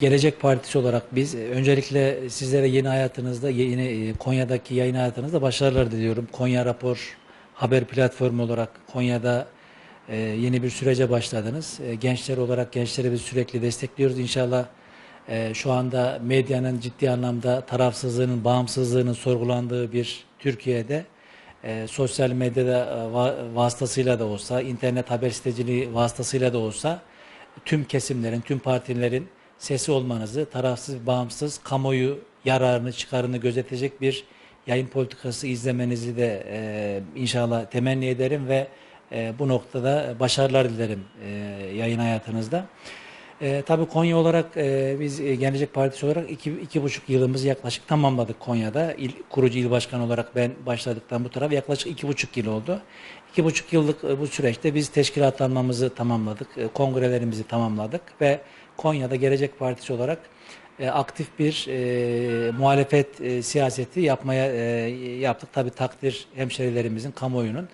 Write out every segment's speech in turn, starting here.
Gelecek Partisi olarak biz e, öncelikle sizlere yeni hayatınızda, yeni e, Konya'daki yayın hayatınızda başarılar diliyorum. Konya Rapor haber platformu olarak Konya'da e, yeni bir sürece başladınız. Gençler olarak gençleri biz sürekli destekliyoruz. İnşallah şu anda medyanın ciddi anlamda tarafsızlığının, bağımsızlığının sorgulandığı bir Türkiye'de sosyal medyada va- vasıtasıyla da olsa, internet haber siteciliği vasıtasıyla da olsa tüm kesimlerin, tüm partilerin sesi olmanızı, tarafsız, bağımsız, kamuoyu yararını, çıkarını gözetecek bir yayın politikası izlemenizi de e, inşallah temenni ederim ve e, bu noktada başarılar dilerim e, yayın hayatınızda. E, tabii Konya olarak e, biz e, Gelecek Partisi olarak iki, iki buçuk yılımızı yaklaşık tamamladık Konya'da. İl, kurucu il başkanı olarak ben başladıktan bu taraf yaklaşık iki buçuk yıl oldu. İki buçuk yıllık e, bu süreçte biz teşkilatlanmamızı tamamladık, e, kongrelerimizi tamamladık ve Konya'da Gelecek Partisi olarak e, aktif bir e, muhalefet e, siyaseti yapmaya e, yaptık. Tabii takdir hemşerilerimizin, kamuoyunun.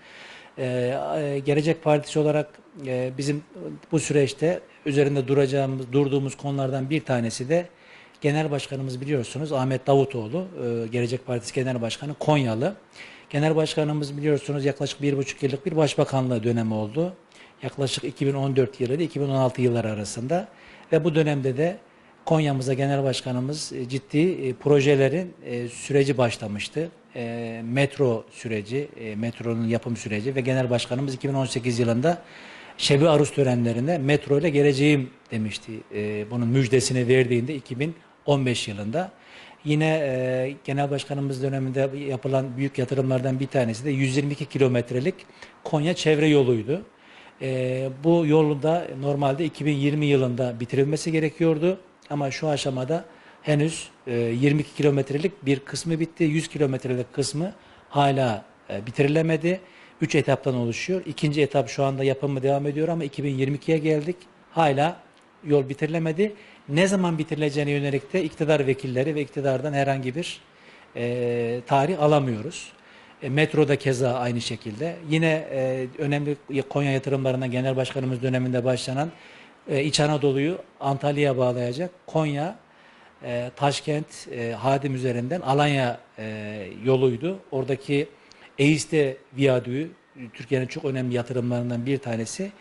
E, e, Gelecek Partisi olarak e, bizim bu süreçte üzerinde duracağımız, durduğumuz konulardan bir tanesi de Genel Başkanımız biliyorsunuz Ahmet Davutoğlu, e, Gelecek Partisi Genel Başkanı Konyalı. Genel Başkanımız biliyorsunuz yaklaşık bir buçuk yıllık bir başbakanlığı dönemi oldu. Yaklaşık 2014 yılı ile 2016 yılları arasında ve bu dönemde de Konya'mıza Genel Başkanımız e, ciddi e, projelerin e, süreci başlamıştı. Metro süreci, metronun yapım süreci ve Genel Başkanımız 2018 yılında Şebi Arus törenlerinde metro ile geleceğim demişti. Bunun müjdesini verdiğinde 2015 yılında. Yine Genel Başkanımız döneminde yapılan büyük yatırımlardan bir tanesi de 122 kilometrelik Konya çevre yoluydu. E, bu yolun da normalde 2020 yılında bitirilmesi gerekiyordu. Ama şu aşamada henüz e, 22 kilometrelik bir kısmı bitti. 100 kilometrelik kısmı hala e, bitirilemedi. 3 etaptan oluşuyor. İkinci etap şu anda yapımı devam ediyor ama 2022'ye geldik. Hala yol bitirilemedi. Ne zaman bitirileceğine yönelik de iktidar vekilleri ve iktidardan herhangi bir e, tarih alamıyoruz. E, metro da keza aynı şekilde. Yine e, önemli Konya yatırımlarına Genel Başkanımız döneminde başlanan e, İç Anadolu'yu Antalya'ya bağlayacak Konya, e, Taşkent, e, Hadim üzerinden Alanya e, yoluydu. Oradaki Eiste Viyadüğü Türkiye'nin çok önemli yatırımlarından bir tanesi.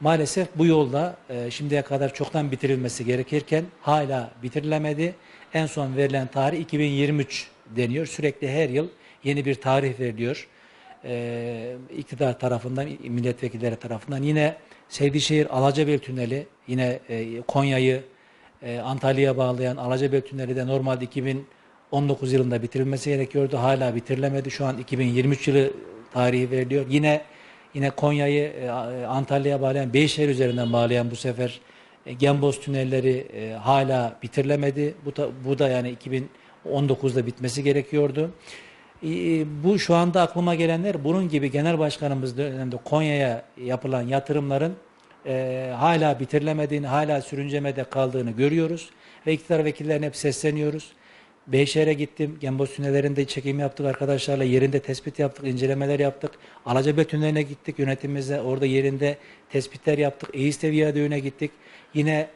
Maalesef bu yolda e, şimdiye kadar çoktan bitirilmesi gerekirken hala bitirilemedi. En son verilen tarih 2023 deniyor. Sürekli her yıl yeni bir tarih veriliyor. E, iktidar tarafından, milletvekilleri tarafından. Yine Seydişehir Alacabel Tüneli, yine e, Konya'yı e, Antalya'ya bağlayan Alacabel Tüneli de normalde 2019 yılında bitirilmesi gerekiyordu. Hala bitirilemedi. Şu an 2023 yılı tarihi veriliyor. Yine yine Konya'yı e, Antalya'ya bağlayan, Beyşehir üzerinden bağlayan bu sefer e, Gemboz tünelleri e, hala bitirilemedi. Bu da, bu da yani 2019'da bitmesi gerekiyordu. E, Bu şu anda aklıma gelenler bunun gibi genel başkanımız döneminde Konya'ya yapılan yatırımların e, hala bitirilemediğini, hala sürüncemede kaldığını görüyoruz. Ve iktidar vekillerine hep sesleniyoruz. Beyşehir'e gittim. Gemboz tünellerinde çekim yaptık arkadaşlarla. Yerinde tespit yaptık, incelemeler yaptık. Alacabey tüneline gittik yönetimimizle. Orada yerinde tespitler yaptık. Eğiste Viyadüğü'ne gittik. Yine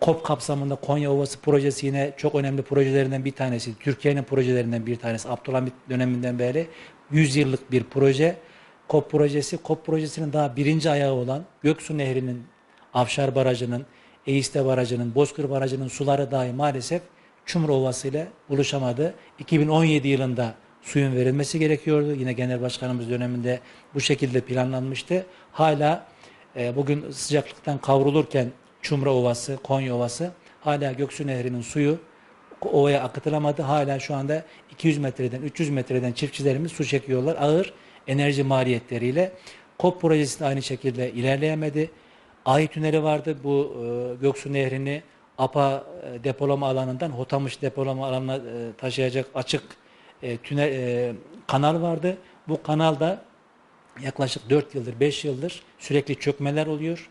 KOP kapsamında Konya Ovası projesi yine çok önemli projelerinden bir tanesi. Türkiye'nin projelerinden bir tanesi. Abdülhamit döneminden beri 100 yıllık bir proje. KOP projesi. KOP projesinin daha birinci ayağı olan Göksu Nehri'nin, Afşar Barajı'nın, Eğiste Barajı'nın, Bozkır Barajı'nın suları dahi maalesef Çumru Ovası ile buluşamadı. 2017 yılında suyun verilmesi gerekiyordu. Yine Genel Başkanımız döneminde bu şekilde planlanmıştı. Hala e, bugün sıcaklıktan kavrulurken Çumru Ovası, Konya Ovası hala Göksu Nehri'nin suyu ovaya akıtılamadı. Hala şu anda 200 metreden 300 metreden çiftçilerimiz su çekiyorlar ağır enerji maliyetleriyle. KOP projesi de aynı şekilde ilerleyemedi. Ahi tüneli vardı. Bu e, Göksu Nehri'ni APA e, depolama alanından Hotamış depolama alanına e, taşıyacak açık e, tünel e, kanal vardı. Bu kanalda yaklaşık 4 yıldır, 5 yıldır sürekli çökmeler oluyor.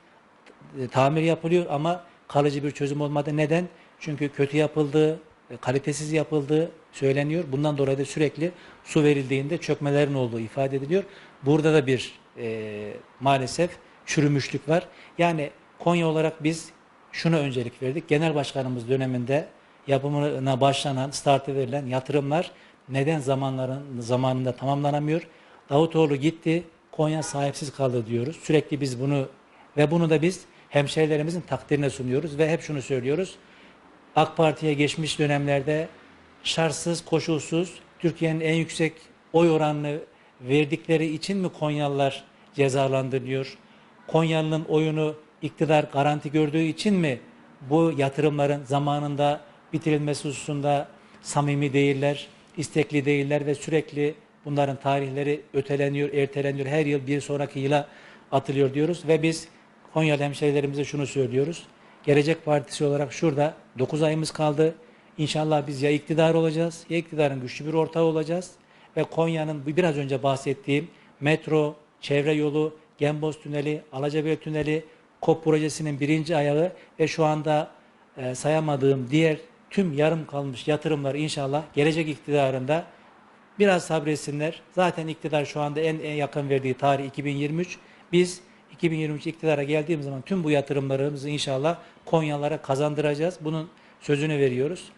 E, tamir yapılıyor ama kalıcı bir çözüm olmadı. Neden? Çünkü kötü yapıldığı, e, kalitesiz yapıldığı söyleniyor. Bundan dolayı da sürekli su verildiğinde çökmelerin olduğu ifade ediliyor. Burada da bir e, maalesef çürümüşlük var. Yani Konya olarak biz şuna öncelik verdik. Genel başkanımız döneminde yapımına başlanan, startı verilen yatırımlar neden zamanların zamanında tamamlanamıyor? Davutoğlu gitti, Konya sahipsiz kaldı diyoruz. Sürekli biz bunu ve bunu da biz hemşehrilerimizin takdirine sunuyoruz ve hep şunu söylüyoruz. AK Parti'ye geçmiş dönemlerde şartsız, koşulsuz Türkiye'nin en yüksek oy oranını verdikleri için mi Konyalılar cezalandırılıyor? Konyalı'nın oyunu iktidar garanti gördüğü için mi bu yatırımların zamanında bitirilmesi hususunda samimi değiller, istekli değiller ve sürekli bunların tarihleri öteleniyor, erteleniyor. Her yıl bir sonraki yıla atılıyor diyoruz ve biz Konyalı hemşehrilerimize şunu söylüyoruz. Gelecek Partisi olarak şurada 9 ayımız kaldı. İnşallah biz ya iktidar olacağız ya iktidarın güçlü bir ortağı olacağız. Ve Konya'nın biraz önce bahsettiğim metro, çevre yolu, Gemboz Tüneli, Alacabey Tüneli, KOP projesinin birinci ayağı ve şu anda e, sayamadığım diğer tüm yarım kalmış yatırımları inşallah gelecek iktidarında biraz sabretsinler. Zaten iktidar şu anda en, en yakın verdiği tarih 2023. Biz 2023 iktidara geldiğimiz zaman tüm bu yatırımlarımızı inşallah Konyalara kazandıracağız. Bunun sözünü veriyoruz.